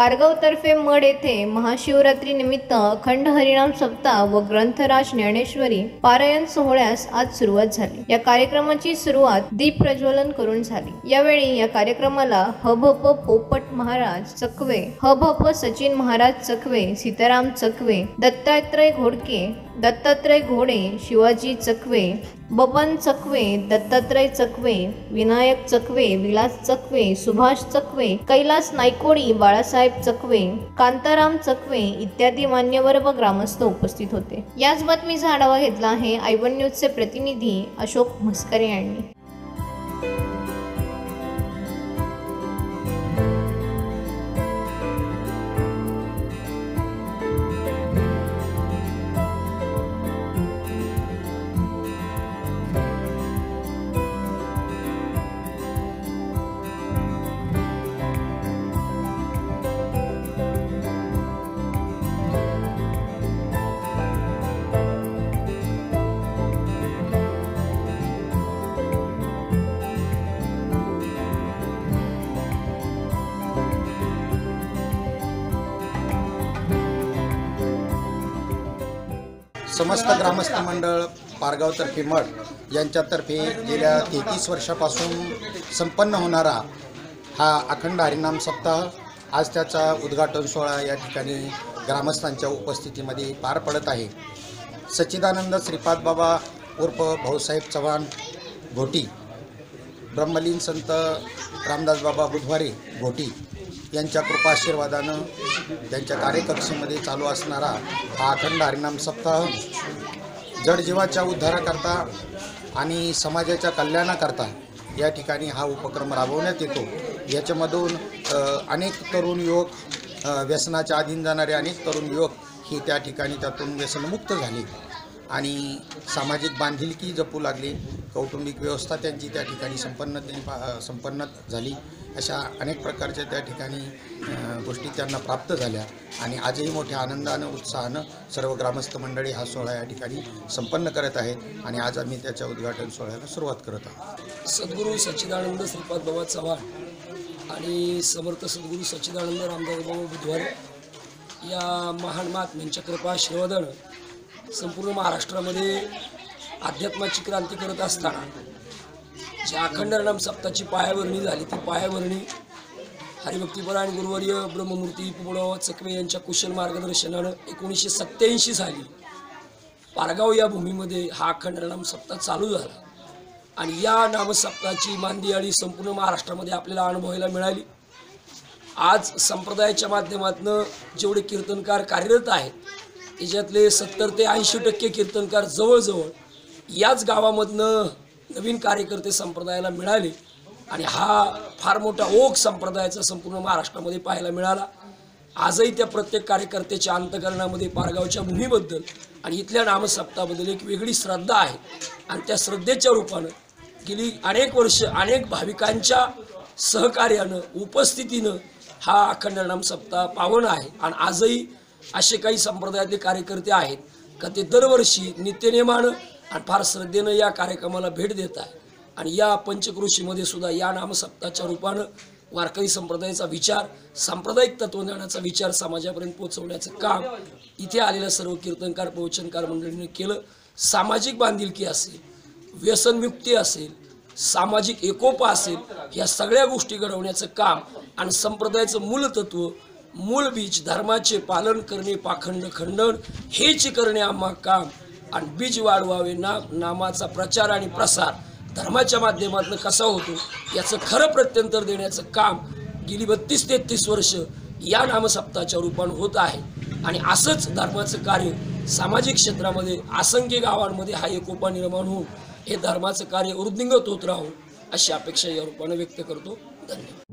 पारगावतर्फे mud येथे महाशिवरात्री निमित्त अखंड हरिणाम सप्ताह व ग्रंथराज ज्ञानेश्वरी पारायण सोहळ्यास आज सुरुवात झाली. या कार्यक्रमाची सुरुवात दीप प्रज्वलन करून झाली. यावेळी या कार्यक्रमाला हभप पोपट महाराज चकवे हभप सचिन महाराज चकवे सीताराम चकवे दत्तात्रय घोडके दत्तात्रय घोडे शिवाजी चकवे बबन चकवे दत्तात्रय चकवे विनायक चकवे विलास चकवे सुभाष चकवे कैलास नायकोडी बाळासाहेब चकवे कांताराम चकवे इत्यादी मान्यवर व ग्रामस्थ उपस्थित होते. याच बातमीचा आढावा घेतला आहे आयवन न्यूजचे प्रतिनिधी अशोक म्हस्करे यांनी. समस्त ग्रामस्थ मंडळ पारगावतर्फे मठ यांच्यातर्फे गेल्या तेहतीस वर्षापासून संपन्न होणारा हा अखंड हरिनाम सप्ताह आज त्याचा उद्घाटन सोहळा या ठिकाणी ग्रामस्थांच्या उपस्थितीमध्ये पार पडत आहे. सच्चिदानंद श्रीपाद बाबा उर्फ भाऊसाहेब चव्हाण घोटी ब्रह्मलीन संत रामदास बाबा बुधवारे घोटी यांच्या कृपाशीर्वादानं त्यांच्या कार्यकक्षेमध्ये चालू असणारा हा अखंड हरिनाम सप्ताह जडजीवाच्या उद्धाराकरता आणि समाजाच्या कल्याणाकरता या ठिकाणी हा उपक्रम राबवण्यात येतो. याच्यामधून अनेक तरुण युवक व्यसनाच्या अधीन जाणारे अनेक तरुण युवक ही त्या ठिकाणी त्यातून व्यसनमुक्त झाली. आणि सामाजिक बांधिलकी जपू लागली. कौटुंबिक व्यवस्था त्यांची त्या ठिकाणी संपन्न संपन्न झाली. अशा अनेक प्रकारच्या त्या ठिकाणी गोष्टी त्यांना प्राप्त झाल्या. आणि आजही मोठ्या आनंदानं उत्साहानं सर्व ग्रामस्थ मंडळी हा सोहळा या ठिकाणी संपन्न करत आहेत. आणि आज आम्ही त्याच्या उद्घाटन सोहळ्याला सुरुवात करत आहोत. सद्गुरू सच्चिदानंद श्रीपाद बाबा चव्हाण आणि समर्थ सद्गुरू सच्चिदानंद रामदास बाबा बुधवार या महान महात्म्यांच्या कृपा आशीर्वादानं संपूर्ण महाराष्ट्रामध्ये अध्यात्माची क्रांती करत असताना जी अखंड नाम सप्ताची पायाभरणी झाली ती पायाभरणी हरिभक्तीपरायण गुरुवर्य ब्रह्ममूर्ती पुबळावा चकवे यांच्या कुशल मार्गदर्शनानं एकोणीसशे सत्त्याऐंशी साली पारगाव या भूमीमध्ये हा अखंड नाम सप्ताह चालू झाला. आणि या नामसप्ताची मांदियाळी संपूर्ण महाराष्ट्रामध्ये आपल्याला अनुभवायला मिळाली. आज संप्रदायाच्या माध्यमातून जेवढे कीर्तनकार कार्यरत आहेत त्याच्यातले सत्तर ते ऐंशी टक्के कीर्तनकार जवळजवळ याच गावामधनं नवीन कार्यकर्ते संप्रदायाला मिळाले. आणि हा फार मोठा ओघ संप्रदायाचा संपूर्ण महाराष्ट्रामध्ये पाहायला मिळाला. आजही त्या प्रत्येक कार्यकर्त्याच्या अंतकरणामध्ये पारगावच्या भूमीबद्दल आणि इथल्या नामसप्ताबद्दल एक वेगळी श्रद्धा आहे. आणि त्या श्रद्धेच्या रूपानं गेली अनेक वर्ष अनेक भाविकांच्या सहकार्यानं उपस्थितीनं हा अखंड नामसप्ता पावन आहे. आणि आजही असे काही संप्रदायातले कार्यकर्ते आहेत का ते दरवर्षी नित्यनेमानं आणि फार श्रद्धेनं या कार्यक्रमाला भेट देत आहे आणि या पंचकृषीमध्ये सुद्धा या नामसप्ताच्या रूपानं वारकरी संप्रदायाचा विचार सांप्रदायिक तत्वज्ञानाचा विचार समाजापर्यंत पोहोचवण्याचं काम इथे आलेल्या सर्व कीर्तनकार प्रवचनकार मंडळीने केलं. सामाजिक बांधिलकी असेल व्यसनमुक्ती असेल सामाजिक एकोपा असेल या सगळ्या गोष्टी घडवण्याचं काम आणि संप्रदायाचं मूलतत्व मूळ बीज धर्माचे पालन करणे पाखंड खंडन हेच करणे आम्हा काम. आणि बीज वाढवावे ना नामाचा प्रचार आणि प्रसार धर्माच्या माध्यमातून कसा होतो याचं खरं प्रत्यंतर देण्याचं काम गेली बत्तीस तेहतीस वर्ष या नामसप्ताच्या रूपानं होत आहे. आणि असंच धर्माचं कार्य सामाजिक क्षेत्रामध्ये असंख्य गावांमध्ये हा एकोपा निर्माण होऊन हे धर्माचं कार्य वृद्धिंगत होत राहून अशी अपेक्षा या रूपानं व्यक्त करतो. धन्यवाद.